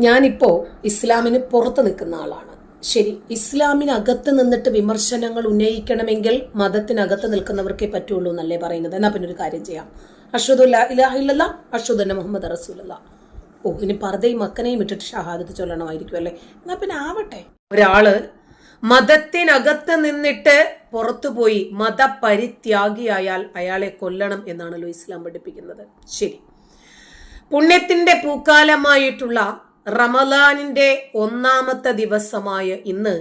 ഞാനിപ്പോ ഇസ്ലാമിന് പുറത്ത് നിൽക്കുന്ന ആളാണ്. ശരി ഇസ്ലാമിനകത്ത് നിന്നിട്ട് വിമർശനങ്ങൾ ഉന്നയിക്കണമെങ്കിൽ മതത്തിനകത്ത് നിൽക്കുന്നവർക്കേ പറ്റുള്ളൂ എന്നല്ലേ പറയുന്നത്? എന്നാ പിന്നെ ഒരു കാര്യം ചെയ്യാം. ഇലാഹില്ല അഷദുല്ല മുഹമ്മദ് റസൂലല്ല ഓ ഇനി പർദ്ദയും മക്കനെയും ഇട്ടിട്ട് ഷഹാദത്ത് ചൊല്ലണമായിരിക്കും അല്ലേ? എന്നാ പിന്നെ ആവട്ടെ. ഒരാൾ മതത്തിനകത്ത് നിന്നിട്ട് പുറത്തു പോയി മതപരിത്യാഗിയായാൽ അയാളെ കൊല്ലണം എന്നാണല്ലോ ഇസ്ലാം പഠിപ്പിക്കുന്നത്. ശരി. പുണ്യത്തിന്റെ പൂക്കാലമായിട്ടുള്ള റമലാനിന്റെ ഒന്നാമത്തെ ദിവസമായ ഇന്ന്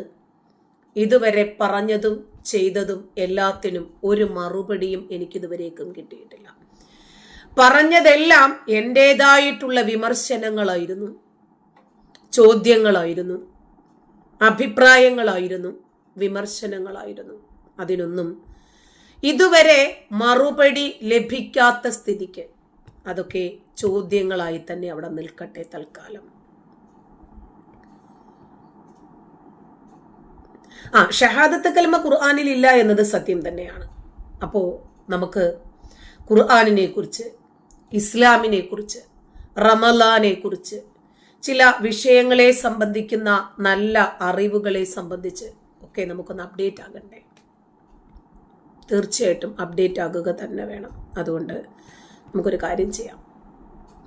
ഇതുവരെ പറഞ്ഞതും ചെയ്തതും എല്ലാത്തിനും ഒരു മറുപടിയും എനിക്കിതുവരേക്കും കിട്ടിയിട്ടില്ല. പറഞ്ഞതെല്ലാം എന്റെതായിട്ടുള്ള വിമർശനങ്ങളായിരുന്നു ചോദ്യങ്ങളായിരുന്നു അഭിപ്രായങ്ങളായിരുന്നു വിമർശനങ്ങളായിരുന്നു. അതിനൊന്നും ഇതുവരെ മറുപടി ലഭിക്കാത്ത സ്ഥിതിക്ക് അതൊക്കെ ചോദ്യങ്ങളായി തന്നെ അവിടെ നിൽക്കട്ടെ തൽക്കാലം. ആ ഷഹാദത്ത് കൽമ ഖുർആാനിൽ ഇല്ല എന്നത് സത്യം തന്നെയാണ്. അപ്പോൾ നമുക്ക് ഖുർആാനിനെ കുറിച്ച് ഇസ്ലാമിനെ കുറിച്ച് റമലാനെ കുറിച്ച് ചില വിഷയങ്ങളെ സംബന്ധിക്കുന്ന നല്ല അറിവുകളെ സംബന്ധിച്ച് ഒക്കെ നമുക്കൊന്ന് അപ്ഡേറ്റ് ആകണ്ടേ? തീർച്ചയായിട്ടും അപ്ഡേറ്റ് ആകുക തന്നെ വേണം. അതുകൊണ്ട് നമുക്കൊരു കാര്യം ചെയ്യാം.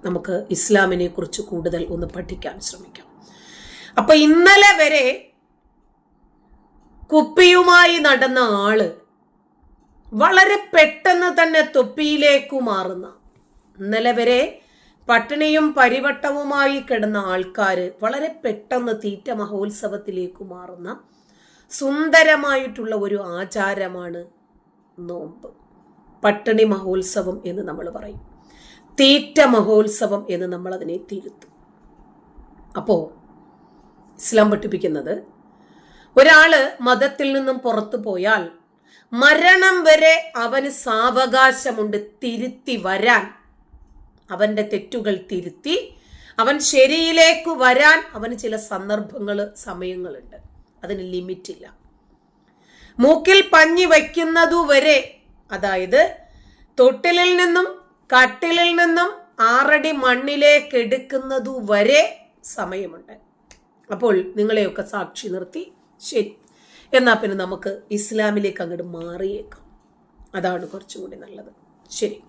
നമുക്ക് ഇസ്ലാമിനെ കുറിച്ച് കൂടുതൽ ഒന്ന് പഠിക്കാൻ ശ്രമിക്കാം. അപ്പൊ ഇന്നലെ വരെ കുപ്പിയുമായി നടന്ന ആൾ വളരെ പെട്ടെന്ന് തന്നെ തൊപ്പിയിലേക്ക് മാറുന്ന ഇന്നലെ വരെ പട്ടിണിയും പരിവട്ടവുമായി കിടന്ന ആൾക്കാര് വളരെ പെട്ടെന്ന് തീറ്റ മഹോത്സവത്തിലേക്ക് മാറുന്ന സുന്ദരമായിട്ടുള്ള ഒരു ആചാരമാണ് നോമ്പ്. പട്ടിണി മഹോത്സവം എന്ന് നമ്മൾ പറയും. തീറ്റ മഹോത്സവം എന്ന് നമ്മൾ അതിനെ തിരുത്തും. അപ്പോ ഇസ്ലാം പഠിപ്പിക്കുന്നത് ഒരാൾ മതത്തിൽ നിന്നും പുറത്തു പോയാൽ മരണം വരെ അവന് സാവകാശമുണ്ട് തിരുത്തി വരാൻ. അവന്റെ തെറ്റുകൾ തിരുത്തി അവൻ ശരിയിലേക്ക് വരാൻ അവന് ചില സന്ദർഭങ്ങൾ സമയങ്ങളുണ്ട്. അതിന് ലിമിറ്റ് ഇല്ല മൂക്കിൽ പഞ്ഞി വയ്ക്കുന്നതുവരെ അതായത് തൊട്ടിലിൽ നിന്നും കട്ടിലിൽ നിന്നും ആറടി മണ്ണിലേക്ക് എടുക്കുന്നതു വരെ സമയമുണ്ട്. അപ്പോൾ നിങ്ങളെയൊക്കെ സാക്ഷി നിർത്തി ശരി. എന്നാൽ പിന്നെ നമുക്ക് ഇസ്ലാമിലേക്ക് അങ്ങോട്ട് മാറിയേക്കാം. അതാണ് കുറച്ചും കൂടി നല്ലത്. ശരി.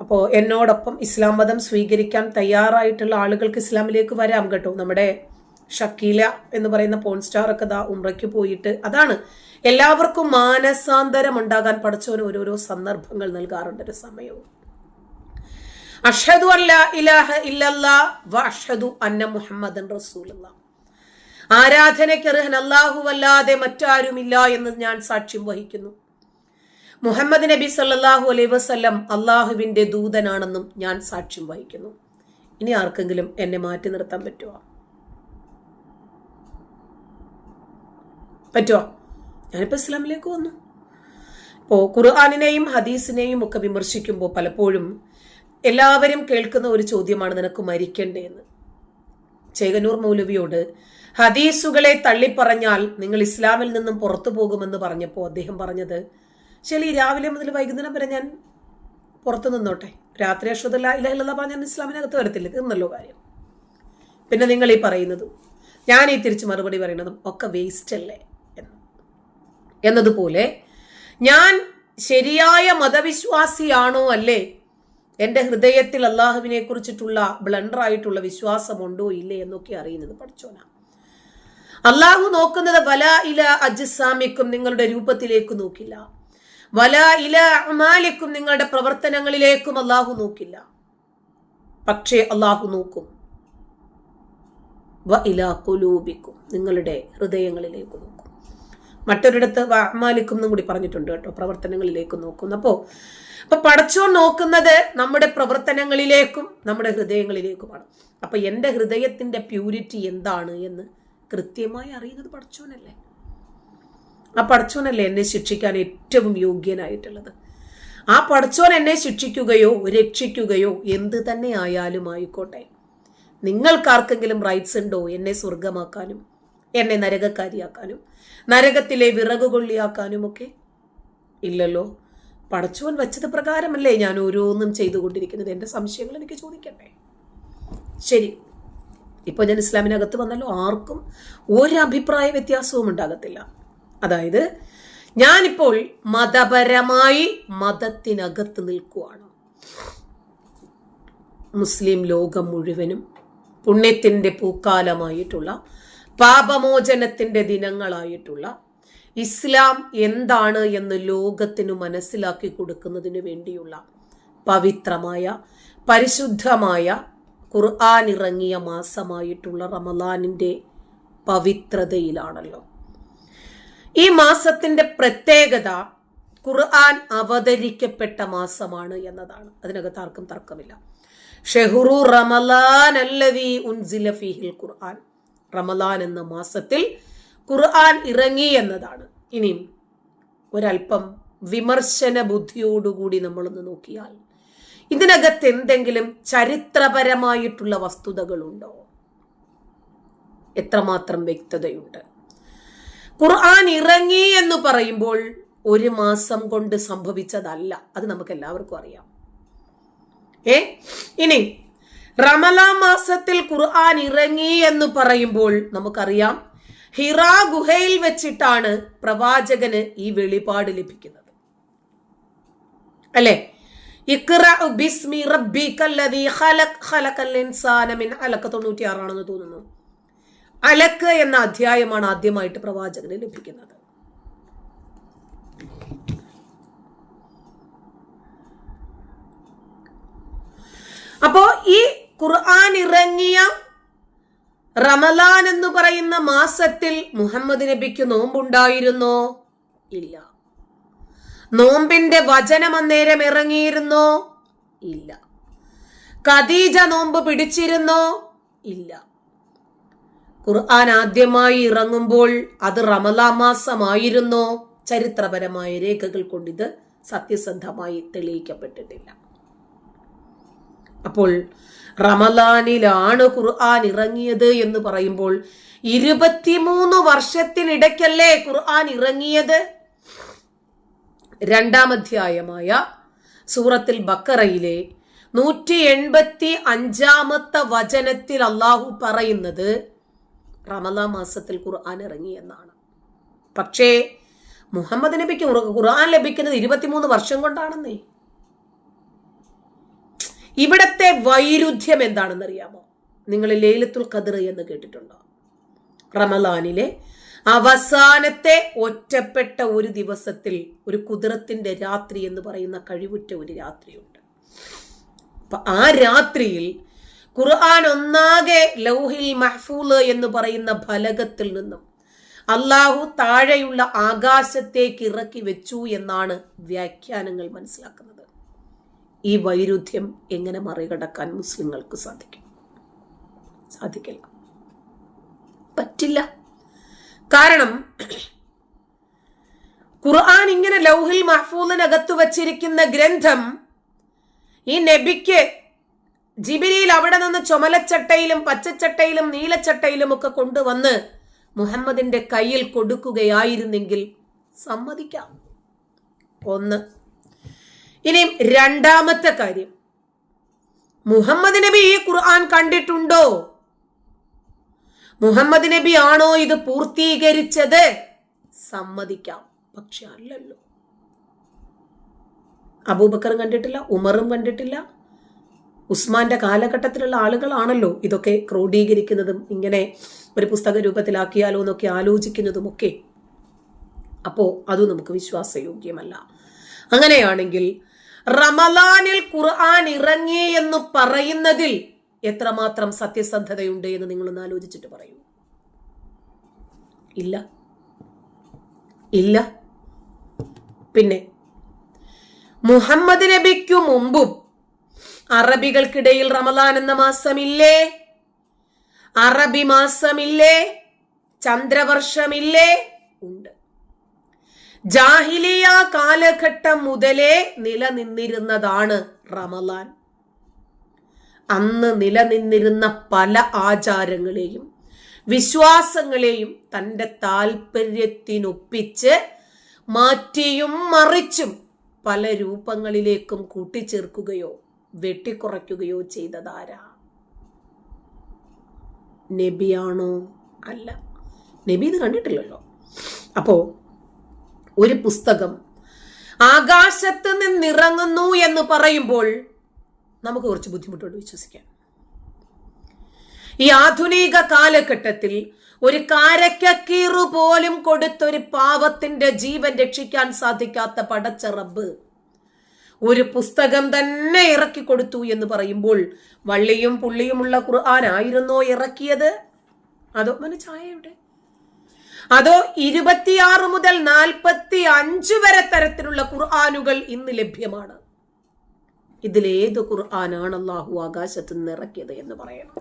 അപ്പോൾ എന്നോടൊപ്പം ഇസ്ലാം മതം സ്വീകരിക്കാൻ തയ്യാറായിട്ടുള്ള ആളുകൾക്ക് ഇസ്ലാമിലേക്ക് വരാം കേട്ടോ. നമ്മുടെ ഷക്കീല എന്ന് പറയുന്ന പോൺ സ്റ്റാർ ഒക്കെ ദാ ഉമ്രയ്ക്ക് പോയിട്ട് അതാണ് എല്ലാവർക്കും മാനസാന്തരം ഉണ്ടാകാൻ പഠിച്ചവന് ഓരോരോ സന്ദർഭങ്ങൾ നൽകാറുണ്ട് ഒരു സമയവും. അഷദു അല്ല ഇലാഹ ഇല്ലല്ലാ വ അഷദു അന്ന മുഹമ്മദൻ റസൂലുള്ള. ആരാധനയ്ക്ക് അർഹൻ അല്ലാഹുവല്ലാതെ മറ്റാരുമില്ല എന്ന് ഞാൻ സാക്ഷ്യം വഹിക്കുന്നു. മുഹമ്മദ് നബി സല്ലാഹു അലൈ വസല്ലം അള്ളാഹുവിന്റെ ദൂതനാണെന്നും ഞാൻ സാക്ഷ്യം വഹിക്കുന്നു. ഇനി ആർക്കെങ്കിലും എന്നെ മാറ്റി നിർത്താൻ പറ്റുമോ പറ്റുമോ ഞാനിപ്പോ ഇസ്ലാമിലേക്ക് വന്നു. ഇപ്പോ ഖുർആാനിനെയും ഹദീസിനെയും ഒക്കെ വിമർശിക്കുമ്പോൾ പലപ്പോഴും എല്ലാവരും കേൾക്കുന്ന ഒരു ചോദ്യമാണ് നിനക്ക് മരിക്കേണ്ടതെന്ന് ചേകനൂർ മൗലവിയോട് ഹദീസുകളെ തള്ളിപ്പറഞ്ഞാൽ നിങ്ങൾ ഇസ്ലാമിൽ നിന്നും പുറത്തു പോകുമെന്ന് പറഞ്ഞപ്പോൾ അദ്ദേഹം പറഞ്ഞത് ശരി രാവിലെ മുതൽ വൈകുന്നേരം വരെ ഞാൻ പുറത്തു നിന്നോട്ടെ. രാത്രി അശ്വതല്ല ഇല്ല പറഞ്ഞാൽ ഇസ്ലാമിനകത്ത് വരത്തില്ല. എന്നല്ലോ കാര്യം. പിന്നെ നിങ്ങൾ ഈ പറയുന്നതും ഞാൻ ഈ തിരിച്ച് മറുപടി പറയുന്നതും ഒക്കെ വേസ്റ്റ് അല്ലേ എന്ന്. എന്നതുപോലെ ഞാൻ ശരിയായ മതവിശ്വാസിയാണോ അല്ലേ? എന്റെ ഹൃദയത്തിൽ അള്ളാഹുവിനെ കുറിച്ചിട്ടുള്ള ബ്ലണ്ടർ ആയിട്ടുള്ള വിശ്വാസമുണ്ടോ ഇല്ലേ എന്നൊക്കെ അറിയുന്നത് പഠിച്ചോനാ അള്ളാഹു നോക്കുന്നത് വല ഇല അജിസാമിക്കും നിങ്ങളുടെ രൂപത്തിലേക്ക് നോക്കില്ല. വല ഇല അമാലിക്കും നിങ്ങളുടെ പ്രവർത്തനങ്ങളിലേക്കും അള്ളാഹു നോക്കില്ല. പക്ഷേ അള്ളാഹു നോക്കും. വ ഇല കുലൂബിക്കും നിങ്ങളുടെ ഹൃദയങ്ങളിലേക്ക് നോക്കും. മറ്റൊരിടത്ത് അമാലിക്കും എന്നും കൂടി പറഞ്ഞിട്ടുണ്ട് കേട്ടോ പ്രവർത്തനങ്ങളിലേക്ക് നോക്കും. അപ്പോ അപ്പൊ പടച്ചോൻ നോക്കുന്നത് നമ്മുടെ പ്രവർത്തനങ്ങളിലേക്കും നമ്മുടെ ഹൃദയങ്ങളിലേക്കുമാണ്. അപ്പൊ എന്റെ ഹൃദയത്തിന്റെ പ്യൂരിറ്റി എന്താണ് എന്ന് കൃത്യമായി അറിയുന്നത് പഠിച്ചോനല്ലേ ആ പഠിച്ചോനല്ലേ എന്നെ ശിക്ഷിക്കാൻ ഏറ്റവും യോഗ്യനായിട്ടുള്ളത്? ആ പഠിച്ചോൻ എന്നെ ശിക്ഷിക്കുകയോ രക്ഷിക്കുകയോ എന്ത് തന്നെ ആയാലും ആയിക്കോട്ടെ. നിങ്ങൾക്കാർക്കെങ്കിലും റൈറ്റ്സ് ഉണ്ടോ എന്നെ സ്വർഗമാക്കാനും എന്നെ നരകക്കാരിയാക്കാനും നരകത്തിലെ വിറകുകൊള്ളിയാക്കാനും ഒക്കെ ഇല്ലല്ലോ. പടച്ചോൻ വച്ചത് പ്രകാരമല്ലേ ഞാൻ ഓരോന്നും ചെയ്തുകൊണ്ടിരിക്കുന്നത്? എന്റെ സംശയങ്ങൾ എനിക്ക് ചോദിക്കട്ടെ? ശരി. ഇപ്പോൾ ഞാൻ ഇസ്ലാമിനകത്ത് വന്നല്ലോ ആർക്കും ഒരു അഭിപ്രായ വ്യത്യാസവും ഉണ്ടാകത്തില്ല. അതായത് ഞാനിപ്പോൾ മതപരമായി മതത്തിനകത്ത് നിൽക്കുവാണ്. മുസ്ലിം ലോകം മുഴുവനും പുണ്യത്തിന്റെ പൂക്കാലമായിട്ടുള്ള പാപമോചനത്തിന്റെ ദിനങ്ങളായിട്ടുള്ള ഇസ്ലാം എന്താണ് എന്ന് ലോകത്തിനു മനസ്സിലാക്കി കൊടുക്കുന്നതിന് വേണ്ടിയുള്ള പവിത്രമായ പരിശുദ്ധമായ ഖുർആൻ ഇറങ്ങിയ മാസമായിട്ടുള്ള റമലാനിന്റെ പവിത്രതയിലാണല്ലോ. ഈ മാസത്തിന്റെ പ്രത്യേകത ഖുർആൻ അവതരിക്കപ്പെട്ട മാസമാണ് എന്നതാണ്. അതിനകത്ത് ആർക്കും തർക്കമില്ല. ഷെഹുറു റമലാൻ അല്ലവി ഉൻസില ഫിഹിൽ ഖുർആൻ. റമലാൻ എന്ന മാസത്തിൽ ഖുർആൻ ഇറങ്ങി എന്നതാണ്. ഇനിയും ഒരല്പം വിമർശന ബുദ്ധിയോടുകൂടി നമ്മളൊന്ന് നോക്കിയാൽ ഇതിനകത്ത് എന്തെങ്കിലും ചരിത്രപരമായിട്ടുള്ള വസ്തുതകളുണ്ടോ? എത്രമാത്രം വ്യക്തതയുണ്ട്? ഖുർആൻ ഇറങ്ങി എന്ന് പറയുമ്പോൾ ഒരു മാസം കൊണ്ട് സംഭവിച്ചതല്ല. അത് നമുക്ക് എല്ലാവർക്കും അറിയാം. ഏ? ഇനി റമലാ മാസത്തിൽ ഖുർആൻ ഇറങ്ങി എന്ന് പറയുമ്പോൾ നമുക്കറിയാം ഹിറ ഗുഹയിൽ വെച്ചിട്ടാണ് പ്രവാചകന് ഈ വെളിപാട് ലഭിക്കുന്നത്. അല്ലേ? ബിസ്മി ഇൻസാന മിൻ തൊണ്ണൂറ്റിയാറാണെന്ന് തോന്നുന്നു. അലക്ക് എന്ന അധ്യായമാണ് ആദ്യമായിട്ട് പ്രവാചകന് ലഭിക്കുന്നത്. അപ്പോ ഈ ഖുർആൻ ഇറങ്ങിയ റമലാൻ എന്ന് പറയുന്ന മാസത്തിൽ മുഹമ്മദ് നബിക്ക് നോമ്പുണ്ടായിരുന്നോ? ഇല്ല. നോമ്പിന്റെ വചനം അന്നേരം ഇറങ്ങിയിരുന്നോ? ഇല്ല. ഖദീജ നോമ്പ് പിടിച്ചിരുന്നോ? ഇല്ല. ഖുർആൻ ആദ്യമായി ഇറങ്ങുമ്പോൾ അത് റമലാ മാസമായിരുന്നോ? ചരിത്രപരമായ രേഖകൾ കൊണ്ടിത് സത്യസന്ധമായി തെളിയിക്കപ്പെട്ടിട്ടില്ല. അപ്പോൾ റമലാനിലാണ് ഖുർആൻ ഇറങ്ങിയത് എന്ന് പറയുമ്പോൾ ഇരുപത്തിമൂന്ന് വർഷത്തിനിടയ്ക്കല്ലേ ഖുർആൻ ഇറങ്ങിയത്? രണ്ടാം അധ്യായമായ സൂറത്തിൽ ബക്കറയിലെ നൂറ്റി എൺപത്തി അഞ്ചാമത്തെ വചനത്തിൽ അള്ളാഹു പറയുന്നത് റമദാ മാസത്തിൽ ഖുർആൻ ഇറങ്ങി എന്നാണ്. പക്ഷേ മുഹമ്മദ് നബിക്ക് ഖുർആൻ ലഭിക്കുന്നത് ഇരുപത്തിമൂന്ന് വർഷം കൊണ്ടാണെന്നേ. ഇവിടത്തെ വൈരുദ്ധ്യം എന്താണെന്നറിയാമോ? നിങ്ങൾ ലേലത്തുൽ ഖദർ എന്ന് കേട്ടിട്ടുണ്ടോ? റമലാനിലെ അവസാനത്തെ ഒറ്റപ്പെട്ട ഒരു ദിവസത്തിൽ ഒരു കുതിരത്തിന്റെ രാത്രി എന്ന് പറയുന്ന കഴിവുറ്റ ഒരു രാത്രിയുണ്ട്. ആ രാത്രിയിൽ ഖുർആൻ ഒന്നാകെ ലൗഹിൽ മഹ്ഫൂൽ എന്ന് പറയുന്ന ഫലകത്തിൽ നിന്നും അള്ളാഹു താഴെയുള്ള ആകാശത്തേക്ക് ഇറക്കി വെച്ചു എന്നാണ് വ്യാഖ്യാനങ്ങൾ മനസ്സിലാക്കുന്നത്. ഈ വൈരുദ്ധ്യം എങ്ങനെ മറികടക്കാൻ മുസ്ലിങ്ങൾക്ക് സാധിക്കും? സാധിക്കില്ല. പറ്റില്ല. കാരണം ഖുർആൻ ഇങ്ങനെ ലൗഹിൽ മഹ്ഫൂലിനകത്ത് വച്ചിരിക്കുന്ന ഗ്രന്ഥം ഈ നബിക്ക് ജിബിരിയിൽ അവിടെ നിന്ന് ചുമലച്ചട്ടയിലും പച്ചച്ചട്ടയിലും നീലച്ചട്ടയിലും ഒക്കെ കൊണ്ടുവന്ന് മുഹമ്മദിന്റെ കയ്യിൽ കൊടുക്കുകയായിരുന്നെങ്കിൽ സമ്മതിക്കാം. ഒന്ന്. ഇനി രണ്ടാമത്തെ കാര്യം. മുഹമ്മദ് നബി ഈ ഖുർആൻ കണ്ടിട്ടുണ്ടോ? മുഹമ്മദ് നബി ആണോ ഇത് പൂർത്തീകരിച്ചത്? സമ്മതിക്കാം. പക്ഷെ അല്ലല്ലോ. അബൂബക്കറും കണ്ടിട്ടില്ല ഉമറും കണ്ടിട്ടില്ല. ഉസ്മാന്റെ കാലഘട്ടത്തിലുള്ള ആളുകളാണല്ലോ ഇതൊക്കെ ക്രോഡീകരിക്കുന്നതും ഇങ്ങനെ ഒരു പുസ്തക രൂപത്തിലാക്കിയാലോ എന്നൊക്കെ ആലോചിക്കുന്നതുമൊക്കെ. അപ്പോ അത് നമുക്ക് വിശ്വാസയോഗ്യമല്ല. അങ്ങനെയാണെങ്കിൽ റമലാനിൽ ഖുർആൻ ഇറങ്ങി എന്ന് പറയുന്നതിൽ എത്രമാത്രം സത്യസന്ധതയുണ്ട് എന്ന് നിങ്ങളൊന്ന് ആലോചിച്ചിട്ട് പറയൂ. ഇല്ല. ഇല്ല. പിന്നെ മുഹമ്മദ് നബിക്കു മുമ്പും അറബികൾക്കിടയിൽ റമദാൻ എന്ന മാസമില്ലേ? അറബി മാസമില്ലേ? ചന്ദ്രവർഷമില്ലേ? ഉണ്ട്. ജാഹിലിയ കാലഘട്ടം മുതലേ നിലനിന്നിരുന്നതാണ് റമലാൻ അന്ന് നിലനിന്നിരുന്ന പല ആചാരങ്ങളെയും വിശ്വാസങ്ങളെയും തന്റെ താല്പര്യത്തിനൊപ്പിച്ച് മാറ്റിയും മറിച്ചും പല രൂപങ്ങളിലേക്കും കൂട്ടിച്ചേർക്കുകയോ വെട്ടിക്കുറയ്ക്കുകയോ ചെയ്തതാരാ? നബിയാണോ അല്ല. നബി ഇത് കണ്ടിട്ടില്ലല്ലോ. അപ്പോ ഒരു പുസ്തകം ആകാശത്ത് നിന്നിറങ്ങുന്നു എന്ന് പറയുമ്പോൾ നമുക്ക് കുറച്ച് ബുദ്ധിമുട്ടുണ്ട് വിശ്വസിക്കാൻ. ഈ ആധുനിക കാലഘട്ടത്തിൽ ഒരു കാരക്കീറു പോലും കൊടുത്തൊരു പാവത്തിന്റെ ജീവൻ രക്ഷിക്കാൻ സാധിക്കാത്ത പടച്ച റബ്ബ് ഒരു പുസ്തകം തന്നെ ഇറക്കി കൊടുത്തു എന്ന് പറയുമ്പോൾ വള്ളിയും പുള്ളിയുമുള്ള ഖുർആാനായിരുന്നോ ഇറക്കിയത്? അതോ മന ചായയുടെ അതോ ഇരുപത്തിയാറ് മുതൽ നാൽപ്പത്തി അഞ്ച് വരെ തരത്തിലുള്ള ഖുർആാനുകൾ ഇന്ന് ലഭ്യമാണ്? ഇതിലേത് ഖുർആനാണ് അള്ളാഹു ആകാശത്ത് നിന്ന് ഇറക്കിയത് എന്ന് പറയണം.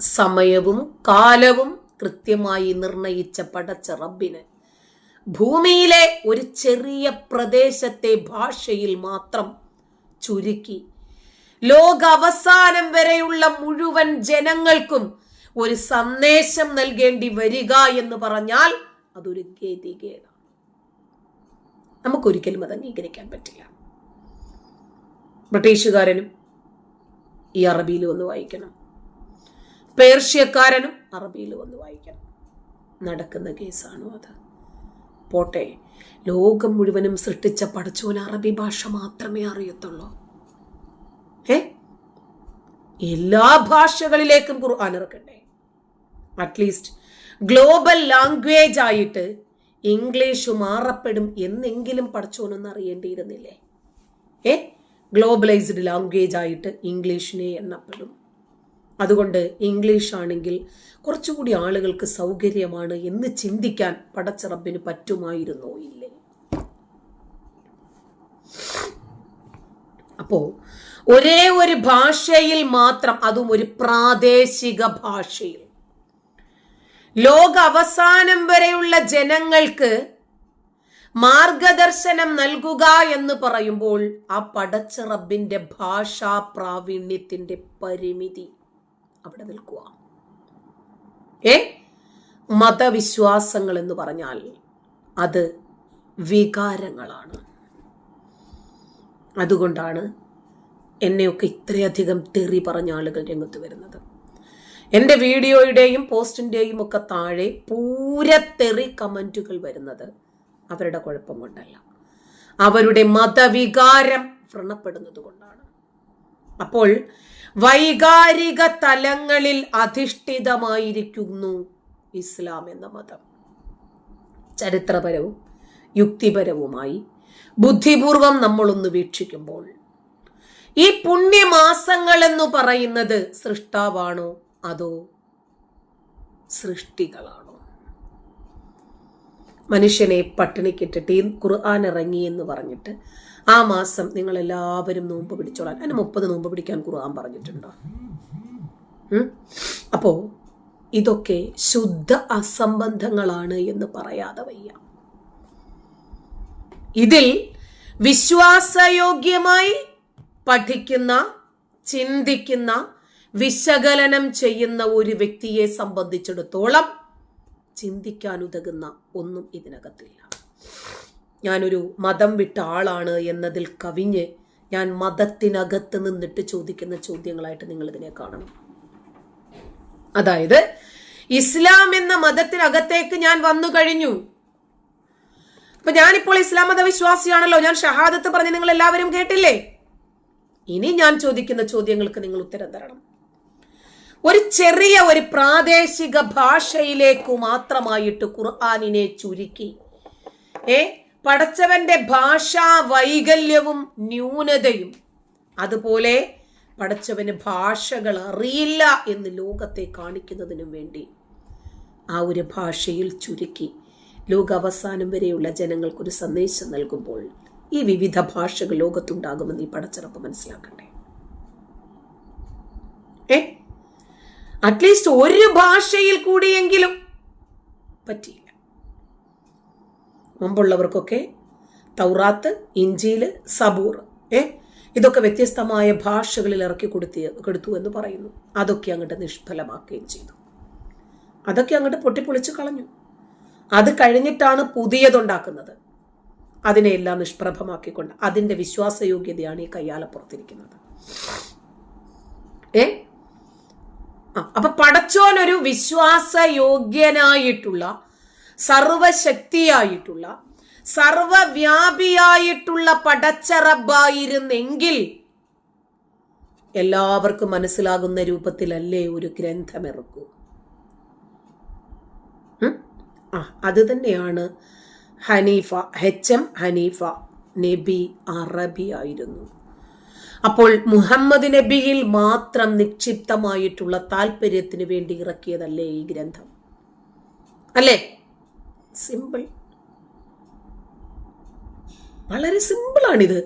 സമയവും കാലവും കൃത്യമായി നിർണയിച്ച പടച്ച റബ്ബിന് ഭൂമിയിലെ ഒരു ചെറിയ പ്രദേശത്തെ ഭാഷയിൽ മാത്രം ചുരുക്കി ലോക അവസാനം വരെയുള്ള മുഴുവൻ ജനങ്ങൾക്കും ഒരു സന്ദേശം നൽകേണ്ടി വരിക എന്ന് പറഞ്ഞാൽ അതൊരു ഗതികേടാണ്. നമുക്കൊരിക്കലും അത് അംഗീകരിക്കാൻ പറ്റില്ല. ബ്രിട്ടീഷുകാരനും ഈ അറബിയിൽ വന്ന് വായിക്കണം. പേർഷ്യക്കാരനും അറബിയിൽ വന്ന് വായിക്കണം. നടക്കുന്ന കേസാണോ അത്. പോട്ടെ ലോകം മുഴുവനും സൃഷ്ടിച്ച പടച്ചോൻ അറബി ഭാഷ മാത്രമേ അറിയത്തുള്ളൂ. ഏ എല്ലാ ഭാഷകളിലേക്കും ഖുർആൻ ഇറക്കണ്ടേ? അറ്റ്ലീസ്റ്റ് ഗ്ലോബൽ ലാംഗ്വേജ് ആയിട്ട് ഇംഗ്ലീഷ് മാറപ്പെടും എന്നെങ്കിലും പഠിച്ചോനൊന്നും അറിയേണ്ടിയിരുന്നില്ലേ? ഏ ഗ്ലോബലൈസ്ഡ് ലാംഗ്വേജ് ആയിട്ട് ഇംഗ്ലീഷിനെ എണ്ണപ്പെടും. അതുകൊണ്ട് ഇംഗ്ലീഷ് ആണെങ്കിൽ കുറച്ചുകൂടി ആളുകൾക്ക് സൗകര്യമാണ് എന്ന് ചിന്തിക്കാൻ പടച്ചിറപ്പിന് പറ്റുമായിരുന്നോ? ഇല്ലേ. അപ്പോ ഒരേ ഒരു ഭാഷയിൽ മാത്രം അതും ഒരു പ്രാദേശിക ഭാഷയിൽ. ലോക അവസാനം വരെയുള്ള ജനങ്ങൾക്ക് മാർഗദർശനം നൽകുക എന്ന് പറയുമ്പോൾ ആ പടച്ച റബ്ബിന്റെ ഭാഷാ പ്രാവീണ്യത്തിന്റെ പരിമിതി അവിടെ നിൽക്കുക. ഏ? മതവിശ്വാസങ്ങൾ എന്ന് പറഞ്ഞാൽ അത് വികാരങ്ങളാണ്. അതുകൊണ്ടാണ് എന്നെയൊക്കെ ഇത്രയധികം തെറി പറഞ്ഞ ആളുകൾ രംഗത്ത് വരുന്നത്. എന്റെ വീഡിയോയുടെയും പോസ്റ്റിന്റെയും ഒക്കെ താഴെ പൂരത്തെറി കമന്റുകൾ വരുന്നത് അവരുടെ കുഴപ്പം കൊണ്ടല്ല. അവരുടെ മതവികാരം വ്രണപ്പെടുന്നത് കൊണ്ടാണ്. അപ്പോൾ വൈകാരിക തലങ്ങളിൽ അധിഷ്ഠിതമായിരിക്കുന്നു ഇസ്ലാം എന്ന മതം. ചരിത്രപരവും യുക്തിപരവുമായി ബുദ്ധിപൂർവം നമ്മളൊന്ന് വീക്ഷിക്കുമ്പോൾ ഈ പുണ്യമാസങ്ങൾ എന്ന് പറയുന്നത് സൃഷ്ടാവാണോ അതോ സൃഷ്ടികളാണോ? മനുഷ്യനെ പട്ടിണിക്കിട്ടിട്ട് ഈ ഖുർആൻ ഇറങ്ങി എന്ന് പറഞ്ഞിട്ട് ആ മാസം നിങ്ങൾ എല്ലാവരും നോമ്പ് പിടിച്ചോളാൻ. അതിന് മുപ്പത് നോമ്പ് പിടിക്കാൻ ഖുർആൻ പറഞ്ഞിട്ടുണ്ടോ? അപ്പോ ഇതൊക്കെ ശുദ്ധ അസംബന്ധങ്ങളാണ് എന്ന് പറയാതെ വയ്യ. ഇതിൽ വിശ്വാസയോഗ്യമായി പഠിക്കുന്ന ചിന്തിക്കുന്ന വിശകലനം ചെയ്യുന്ന ഒരു വ്യക്തിയെ സംബന്ധിച്ചിടത്തോളം ചിന്തിക്കാൻ ഉതകുന്ന ഒന്നും ഇതിനകത്തില്ല. ഞാനൊരു മതം വിട്ട ആളാണ് എന്നതിൽ കവിഞ്ഞ് ഞാൻ മതത്തിനകത്ത് നിന്നിട്ട് ചോദിക്കുന്ന ചോദ്യങ്ങളായിട്ട് നിങ്ങൾ ഇതിനെ കാണണം. അതായത് ഇസ്ലാം എന്ന മതത്തിനകത്തേക്ക് ഞാൻ വന്നു കഴിഞ്ഞു. അപ്പൊ ഞാനിപ്പോൾ ഇസ്ലാം മതവിശ്വാസിയാണല്ലോ ഞാൻ ഷഹാദത്ത് പറഞ്ഞ് നിങ്ങൾ എല്ലാവരും കേട്ടില്ലേ? ഇനി ഞാൻ ചോദിക്കുന്ന ചോദ്യങ്ങൾക്ക് നിങ്ങൾ ഉത്തരം തരണം. ഒരു ചെറിയ ഒരു പ്രാദേശിക ഭാഷയിലേക്ക് മാത്രമായിട്ട് ഖുർആാനിനെ ചുരുക്കി. ഏ പടച്ചവന്റെ ഭാഷാ വൈകല്യവും ന്യൂനതയും അതുപോലെ പടച്ചവന് ഭാഷകൾ അറിയില്ല എന്ന് ലോകത്തെ കാണിക്കുന്നതിനും വേണ്ടി ആ ഒരു ഭാഷയിൽ ചുരുക്കി ലോക അവസാനം വരെയുള്ള ജനങ്ങൾക്കൊരു സന്ദേശം നൽകുമ്പോൾ ഈ വിവിധ ഭാഷകൾ ലോകത്തുണ്ടാകുമെന്ന് ഈ പടച്ചിറപ്പ് മനസ്സിലാക്കണ്ടേ? ഏ അറ്റ്ലീസ്റ്റ് ഒരു ഭാഷയിൽ കൂടിയെങ്കിലും പറ്റിയില്ല. മുമ്പുള്ളവർക്കൊക്കെ തൗറാത്ത് ഇഞ്ചിയിൽ സബൂർ ഏ ഇതൊക്കെ വ്യത്യസ്തമായ ഭാഷകളിൽ ഇറക്കി കൊടുത്തി കൊടുത്തു എന്ന് പറയുന്നു. അതൊക്കെ അങ്ങോട്ട് നിഷ്ഫലമാക്കുകയും ചെയ്തു. അതൊക്കെ അങ്ങോട്ട് പൊട്ടിപ്പൊളിച്ച് കളഞ്ഞു. അത് കഴിഞ്ഞിട്ടാണ് പുതിയതുണ്ടാക്കുന്നത്. അതിനെയെല്ലാം നിഷ്പ്രഭമാക്കിക്കൊണ്ട് അതിന്റെ വിശ്വാസയോഗ്യതയാണ് ഈ കയ്യാലപ്പുറത്തിരിക്കുന്നത്. ഏ അപ്പൊ പടച്ചോൻ ഒരു വിശ്വാസയോഗ്യനായിട്ടുള്ള സർവശക്തിയായിട്ടുള്ള സർവവ്യാപിയായിട്ടുള്ള പടച്ചറബായിരുന്നെങ്കിൽ എല്ലാവർക്കും മനസ്സിലാകുന്ന രൂപത്തിലല്ലേ ഒരു ഗ്രന്ഥമിറക്കൂ? ആ അത് തന്നെയാണ് ഹനീഫ എച്ച് എം ഹനീഫ നബി അറബി ആയിരുന്നു അപ്പോൾ മുഹമ്മദ് നബിയിൽ മാത്രം നിക്ഷിപ്തമായിട്ടുള്ള താല്പര്യത്തിന് വേണ്ടി ഇറക്കിയതല്ലേ ഈ ഗ്രന്ഥം? അല്ലേ? സിമ്പിൾ വളരെ സിമ്പിളാണിത്